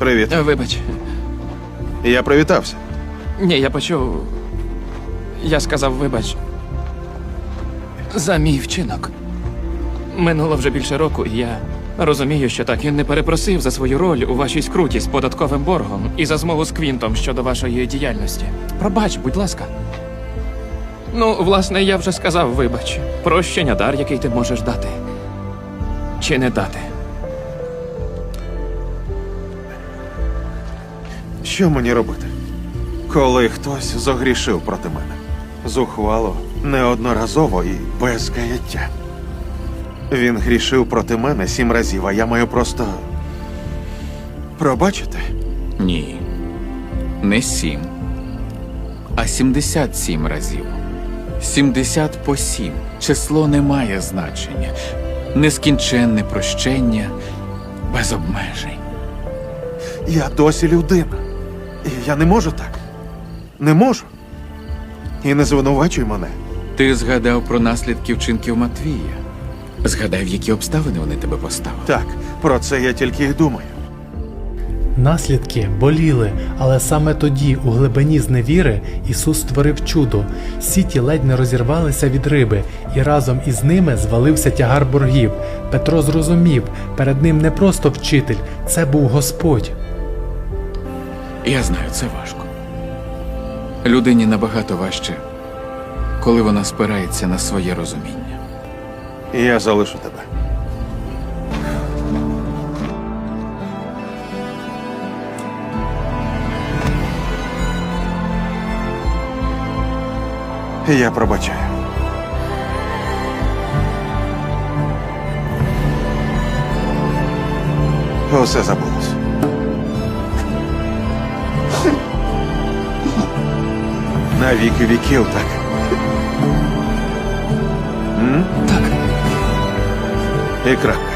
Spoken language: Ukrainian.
Привіт. Е, Вибач. Я привітався. Ні, я почув. Я сказав, вибач. За мій вчинок. Минуло вже більше року, і я розумію, що так він не перепросив за свою роль у вашій скруті з податковим боргом і за змову з Квінтом щодо вашої діяльності. Пробач, будь ласка. Ну, власне, я вже сказав, вибач. Прощення дар, який ти можеш дати. Чи не дати. Що мені робити? Коли хтось зогрішив проти мене. Зухвало, неодноразово і без каяття. Він грішив проти мене сім разів, а я маю просто. Пробачити? Ні. Не сім, а сімдесят сім разів. Сімдесят по сім. Число не має значення. Нескінченне прощення без обмежень. Я досі людина. І я не можу так. Не можу. І не звинувачуй мене. Ти згадав про наслідки вчинків Матвія. Згадай, в які обставини вони тебе поставили. Так, про це я тільки й думаю. Наслідки боліли, але саме тоді, у глибині зневіри, Ісус створив чудо. Сіті ледь не розірвалися від риби, і разом із ними звалився тягар боргів. Петро зрозумів, перед ним не просто вчитель, це був Господь. Я знаю, це важко. Людині набагато важче, коли вона спирається на своє розуміння. Я залишу тебе. Я пробачаю. Усе забулось. На віки віків, так? М? Так. І крапка.